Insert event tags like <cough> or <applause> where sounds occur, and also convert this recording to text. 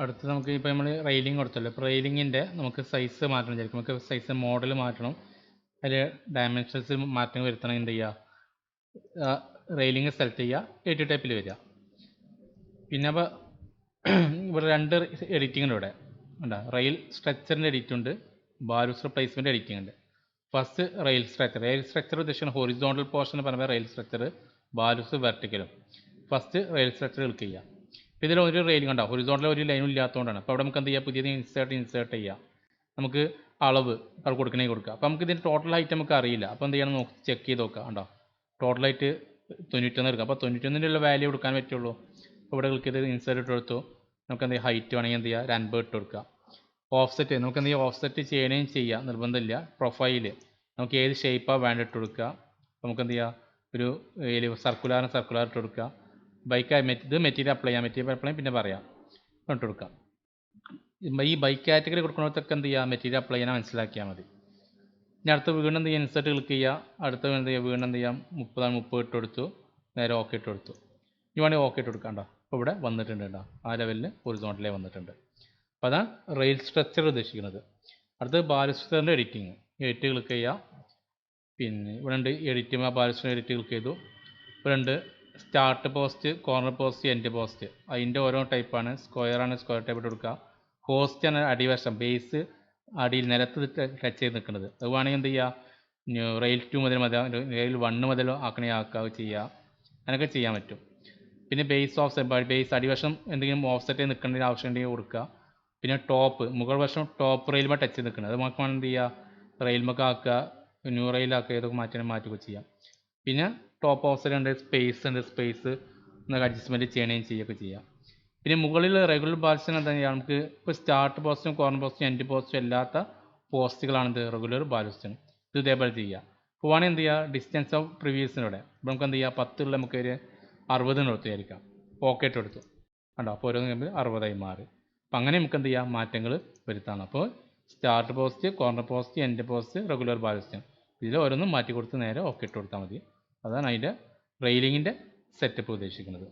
അടുത്ത് നമുക്ക് ഇപ്പോൾ നമ്മൾ റെയിലിംഗ് കൊടുത്തല്ലോ. ഇപ്പോൾ റെയിലിങ്ങിന്റെ നമുക്ക് സൈസ് മാറ്റണം വിചാരിക്കും. നമുക്ക് സൈസ് മോഡൽ മാറ്റണം. അതിൽ ഡയമെൻഷൻസ് മാറ്റം വരുത്തണം. എന്ത് ചെയ്യുക റെയിലിംഗ് സെലക്ട് ചെയ്യുക എഡിറ്റ് ടൈപ്പിൽ വരിക പിന്നെ അപ്പോൾ <clears throat> ഇവിടെ രണ്ട് എഡിറ്റിംഗ് ഉണ്ട് ഇവിടെ. ഉണ്ടോ റെയിൽ സ്ട്രക്ചറിന്റെ എഡിറ്റ് ഉണ്ട്. ബാലൂസ് പ്ലേസ്മെന്റ് എഡിറ്റിംഗ് ഉണ്ട്. First rail structure rail structure ഉദ്ദേശിക്കുന്ന ഹൊറിസോണ്ടൽ പോർഷൻ പറയുമ്പോൾ റെയിൽ സ്ട്രക്ചർ ബാലൂസ് വെർട്ടിക്കലും ഫസ്റ്റ് റെയിൽ സ്ട്രക്ചർ ക്ലിക്ക് ചെയ്യുക ഇപ്പോൾ ഇതിൽ ഒരു റെയിൽ കണ്ടോ? ഹൊറിസോണ്ടൽ ഒരു ലൈനും ഇല്ലാത്തതുകൊണ്ടാണ് അപ്പോൾ അവിടെ നമുക്ക് എന്ത് ചെയ്യുക പുതിയത് ഇൻസേർട്ട് ഇൻസേർട്ട് ചെയ്യുക നമുക്ക് അളവ് അത് കൊടുക്കണേ കൊടുക്കുക അപ്പോൾ നമുക്ക് ഇതിന്റെ ടോട്ടൽ ഹൈറ്റ് നമുക്ക് അറിയില്ല. അപ്പോൾ എന്ത് ചെയ്യണം നോക്കി ചെക്ക് ചെയ്ത് നോക്കുക കണ്ടോ? ടോട്ടൽ ഹൈറ്റ് തൊണ്ണൂറ്റൊന്ന് എടുക്കുക അപ്പോൾ തൊണ്ണൂറ്റൊന്നിന്റെ ഉള്ള വാല്യൂ കൊടുക്കാൻ പറ്റുള്ളൂ. അപ്പോൾ ഇവിടെ ക്ലിക്ക് ചെയ്ത് ഇൻസേർട്ട് ഇട്ട് കൊടുത്തു. നമുക്ക് എന്ത് ഹൈറ്റ് വേണമെങ്കിൽ എന്ത് ചെയ്യുക ഒരു ഇട്ട് കൊടുക്കുക ഓഫ്സെറ്റ് നമുക്ക് എന്ത് ചെയ്യുക ഓഫ്സെറ്റ് ചെയ്യണേയും ചെയ്യാം. നിർബന്ധമില്ല. പ്രൊഫൈൽ നമുക്ക് ഏത് ഷേപ്പാണ് വേണ്ട ഇട്ട് കൊടുക്കുക നമുക്ക് എന്ത് ചെയ്യുക ഒരു സർക്കുലാറും സർക്കുലാർ ഇട്ട് കൊടുക്കുക ബൈക്ക് ഇത് മെറ്റീരിയൽ അപ്ലൈ ചെയ്യാം മെറ്റീരിയൽ അപ്ലൈ പിന്നെ പറയാം. ഇട്ട് കൊടുക്കാം. ഈ ബൈക്ക് കാറ്റഗറി കൊടുക്കുന്നിടത്തൊക്കെ എന്ത് ചെയ്യുക മെറ്റീരിയൽ അപ്ലൈ ചെയ്യാൻ മനസ്സിലാക്കിയാൽ മതി. ഇനി അടുത്ത വീണ്ടും എന്ത് ചെയ്യുക ഇൻസെർട്ട് ക്ലിക്ക് ചെയ്യുക അടുത്ത വീണ്ടും ചെയ്യുക വീണ്ടും എന്ത് ചെയ്യാം? മുപ്പതാണ് മുപ്പത് ഇട്ട് കൊടുത്തു. നേരെ ഓക്കെ ഇട്ട് കൊടുത്തു. ഇനി വേണമെങ്കിൽ ഓക്കെ ഇട്ട് കൊടുക്കാണ്ടോ അപ്പോൾ ഇവിടെ വന്നിട്ടുണ്ട് കേട്ടോ ആ ലെവലിൽ ഹൊറിസോണ്ടലേ വന്നിട്ടുണ്ട്. അപ്പോൾ അതാണ് റെയിൽ സ്ട്രക്ചർ ഉദ്ദേശിക്കുന്നത്. അടുത്തത് ബാലിസ്റ്ററിന്റെ എഡിറ്റിങ് എഡിറ്റ് ക്ലിക്ക് ചെയ്യുക പിന്നെ ഇവിടെ ഉണ്ട് എഡിറ്റ് ബാലിസ്റ്റർ എഡിറ്റ് ക്ലിക്ക് ചെയ്തു. ഇവിടെ ഉണ്ട് start post corner post end post അതിന്റെ ഓരോ ടൈപ്പാണ് സ്ക്വയർ ആണ് സ്ക്വയർ ടൈപ്പ് ഇട്ട് കൊടുക്കുക. പോസ്റ്റ് ആണ് അടിവശം ബേസ് അടിയിൽ നിലത്ത് ടച്ച് ചെയ്ത് നിൽക്കുന്നത്. അത് വേണമെങ്കിൽ എന്ത് ചെയ്യുക റെയിൽ ടു മുതൽ മതി റെയിൽ വണ്ണ് മുതൽ ആക്കണേ ആക്കുക ചെയ്യുക അങ്ങനെയൊക്കെ ചെയ്യാൻ പറ്റും. പിന്നെ ബേസ് ഓഫ് സെറ്റ് ബേസ് അടിവശം എന്തെങ്കിലും ഓഫ് സെറ്റ് നിൽക്കേണ്ട ആവശ്യം ഉണ്ടെങ്കിൽ കൊടുക്കുക. പിന്നെ ടോപ്പ് മുകൾ വശം ടോപ്പ് റെയിൽമേ ടച്ച് ചെയ്ത് നിൽക്കുന്നത് അത് വേണം എന്ത് ചെയ്യുക? റെയിൽമൊക്കെ ആക്കുക. ന്യൂ റെയിലാക്കുക ഇതൊക്കെ മാറ്റി മാറ്റുകയൊക്കെ ചെയ്യാം. പിന്നെ ടോപ്പ് ഓഫ് സെറ്റ് ഉണ്ട് സ്പേസ് ഉണ്ട് സ്പേസ് എന്നൊക്കെ അഡ്ജസ്റ്റ്മെന്റ് ചെയ്യണമെങ്കിൽ ചെയ്യുകയൊക്കെ ചെയ്യാം. പിന്നെ മുകളിൽ റെഗുലർ ബാൽസിന് എന്താ നമുക്ക് ഇപ്പോൾ സ്റ്റാർട്ട് പോസ്റ്റും കോർണർ പോസ്റ്റും എൻഡ് പോസ്റ്റും അല്ലാത്ത പോസ്റ്റുകളാണിത് റെഗുലർ ബാലൻസിന് ഇത് ഇതേപോലെ ചെയ്യുക. ഇപ്പോൾ വേണമെങ്കിൽ എന്ത് ചെയ്യുക? ഡിസ്റ്റൻസ് ഓഫ് പ്രിവ്യൂസിനൂടെ ഇപ്പോൾ നമുക്ക് എന്ത് ചെയ്യുക പത്തുള്ള നമുക്ക് ഒരു അറുപതിന് എടുത്ത് വിചാരിക്കാം. ഇട്ട് കൊടുത്തു. കണ്ടോ? അപ്പോൾ ഓരോന്ന് കഴിയുമ്പോൾ അറുപതായി മാറി. അപ്പോൾ അങ്ങനെ നമുക്ക് എന്ത് ചെയ്യാം? മാറ്റങ്ങൾ വരുത്താണ് അപ്പോൾ start post corner post end post regular balance ഇതിൽ ഓരോന്നും മാറ്റി കൊടുത്ത് നേരെ ഓക്കെ ഇട്ട് കൊടുത്താൽ മതി. അതാണ് അതിന്റെ റെയിലിങ്ങിന്റെ സെറ്റപ്പ് ഉദ്ദേശിക്കുന്നത്.